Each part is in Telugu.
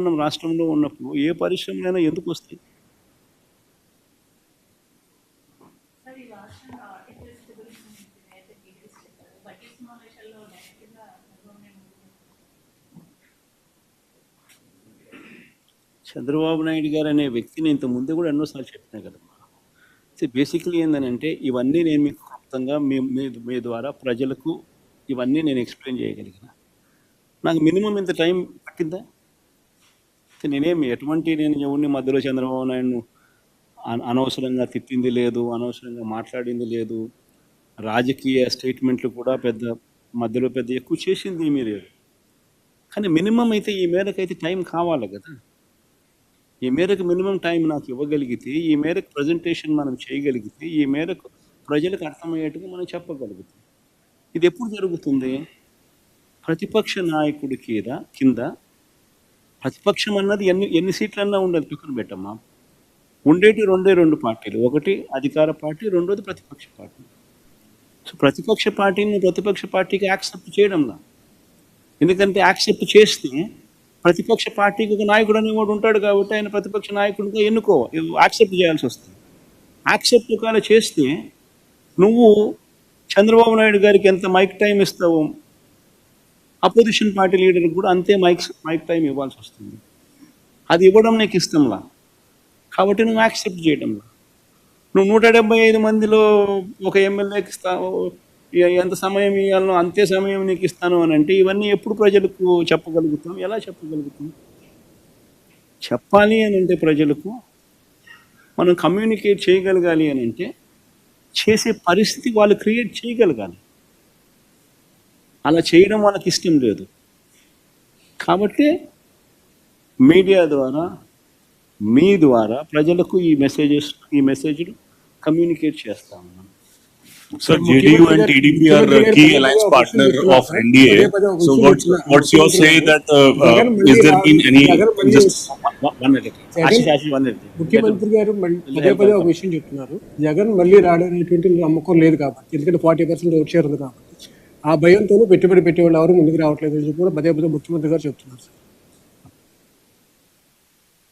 మనం రాష్ట్రంలో ఉన్నప్పుడు ఏ పరిశ్రమలైనా ఎందుకు వస్తాయి? చంద్రబాబు నాయుడు గారు అనే వ్యక్తిని ఇంత ముందు కూడా ఎన్నోసార్లు చెప్పినా కదమ్మా. సో బేసిక్లీ ఏంటంటే ఇవన్నీ నేను మీకు క్లుప్తంగా మీ మీ ద్వారా ప్రజలకు ఇవన్నీ నేను ఎక్స్ప్లెయిన్ చేయగలిగిన. నాకు మినిమం ఇంత టైం పట్టిందా? నేనేమి ఎటువంటి నేను ఎవరిని మధ్యలో చంద్రబాబు నాయుడు అన- అనవసరంగా తిట్టింది లేదు అనవసరంగా మాట్లాడింది లేదు. రాజకీయ స్టేట్మెంట్లు కూడా పెద్ద మధ్యలో పెద్ద ఎక్కువ చేసింది ఏమీ లేదు కానీ మినిమం అయితే ఈ మేరకు అయితే టైం కావాలి కదా. ఈ మేరకు మినిమం టైం నాకు ఇవ్వగలిగితే ఈ మేరకు ప్రజెంటేషన్ మనం చేయగలిగితే ఈ మేరకు ప్రజలకు అర్థమయ్యేట్టుగా మనం చెప్పగలుగుతాం. ఇది ఎప్పుడు జరుగుతుంది? ప్రతిపక్ష నాయకుడి కింద కింద ప్రతిపక్షం అన్నది ఎన్ని ఎన్ని సీట్లన్నా ఉండదు పక్కన పెట్టమ్మా. ఉండేటి రెండే రెండు పార్టీలు. ఒకటి అధికార పార్టీ రెండోది ప్రతిపక్ష పార్టీ. సో ప్రతిపక్ష పార్టీని ప్రతిపక్ష పార్టీకి యాక్సెప్ట్ చేయడంలా ఎందుకంటే యాక్సెప్ట్ చేస్తే ప్రతిపక్ష పార్టీకి ఒక నాయకుడు అనేవాడు ఉంటాడు కాబట్టి ఆయన ప్రతిపక్ష నాయకుడిగా ఎన్నుకో యాక్సెప్ట్ చేయాల్సి వస్తుంది. యాక్సెప్ట్ ఒకవేళ చేస్తే నువ్వు చంద్రబాబు నాయుడు గారికి ఎంత మైక్ టైం ఇస్తావు? అపోజిషన్ పార్టీ లీడర్కి కూడా అంతే మైక్ మైక్ టైం ఇవ్వాల్సి వస్తుంది. అది ఇవ్వడం నీకు ఇష్టంలా? కాబట్టి నువ్వు యాక్సెప్ట్ చేయడంలా? నువ్వు నూట డెబ్బై ఐదు మందిలో ఒక ఎమ్మెల్యేకి ఇస్తావు ఎంత సమయం ఇవ్వాలనో అంతే సమయం నీకు ఇస్తాను అని అంటే ఇవన్నీ ఎప్పుడు ప్రజలకు చెప్పగలుగుతాం? ఎలా చెప్పగలుగుతాం? చెప్పాలి అని అంటే ప్రజలకు మనం కమ్యూనికేట్ చేయగలగాలి అని అంటే చేసే పరిస్థితి వాళ్ళు క్రియేట్ చేయగలగాలి. అలా చేయడం వాళ్ళకి ఇష్టం లేదు. కాబట్టి మీడియా ద్వారా మీ ద్వారా ప్రజలకు ఈ మెసేజెస్ ఈ మెసేజ్లు కమ్యూనికేట్ చేస్తాం మనం. Sir, JDU and TDP are uh, key alliance partner of NDA. So what's, what's your say that, uh, uh, is there been any, just, one Ashish Ashish one ముఖ్యమంత్రి గారు మళ్ళీ పదే పదే ఒక విషయం చెప్తున్నారు. జగన్ మళ్ళీ రాడనేటువంటి నమ్మకం లేదు కాబట్టి. ఎందుకంటే ఫార్టీ పర్సెంట్ ఓట్ షేర్ ఉంది కాబట్టి. ఆ భయంతో పెట్టుబడి పెట్టేవాళ్ళు ఎవరు ముందుకు రావట్లేదు అని చెప్పి కూడా పదే పదే ముఖ్యమంత్రి గారు చెప్తున్నారు సార్.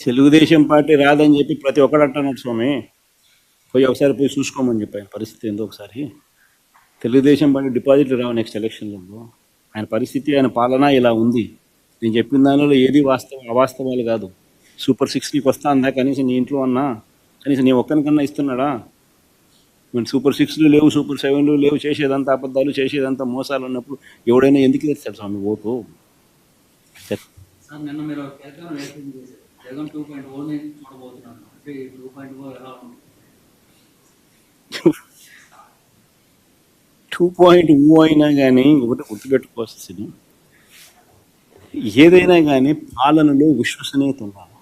తెలుగుదేశం పార్టీ రాదని చెప్పి ప్రతి ఒక్కడు అంటున్నాడు స్వామి. పోయి ఒకసారి పోయి చూసుకోమని చెప్పాను. పరిస్థితి ఏందో ఒకసారి. తెలుగుదేశం పార్టీ డిపాజిట్లు రావు నెక్స్ట్ ఎలక్షన్లలో ఆయన పరిస్థితి ఆయన పాలన ఇలా ఉంది. నేను చెప్పిన దానిలో ఏది వాస్తవం అవాస్తవాలు కాదు. సూపర్ సిక్స్కి వస్తా అందా కనీసం నీ ఇంట్లో అన్నా కనీసం నీ ఒక్కరికన్నా ఇస్తున్నాడా? మన సూపర్ సిక్స్లు లేవు సూపర్ సెవెన్లు లేవు చేసేదంతా అబద్ధాలు చేసేదంతా మోసాలు ఉన్నప్పుడు ఎవడైనా ఎందుకు తెస్తాడు స్వామి ఓటు? టూ పాయింట్ ఓ అయినా కానీ ఒకటి గుర్తుపెట్టుకోవాల్సింది. ఏదైనా కానీ పాలనలో విశ్వసనీయత ఉండాలి.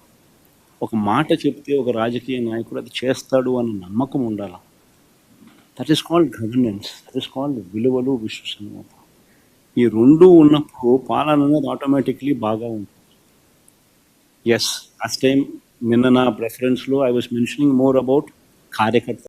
ఒక మాట చెప్తే ఒక రాజకీయ నాయకుడు అది చేస్తాడు అన్న నమ్మకం ఉండాలి. That is called governance that is called విలువలు విశ్వసనీయత. ఈ రెండు ఉన్నప్పుడు పాలన అనేది ఆటోమేటిక్లీ బాగా ఉంటుంది. ఎస్ లాస్ట్ టైం నిన్న నా ప్రెఫరెన్స్లో I was mentioning more about కార్యకర్త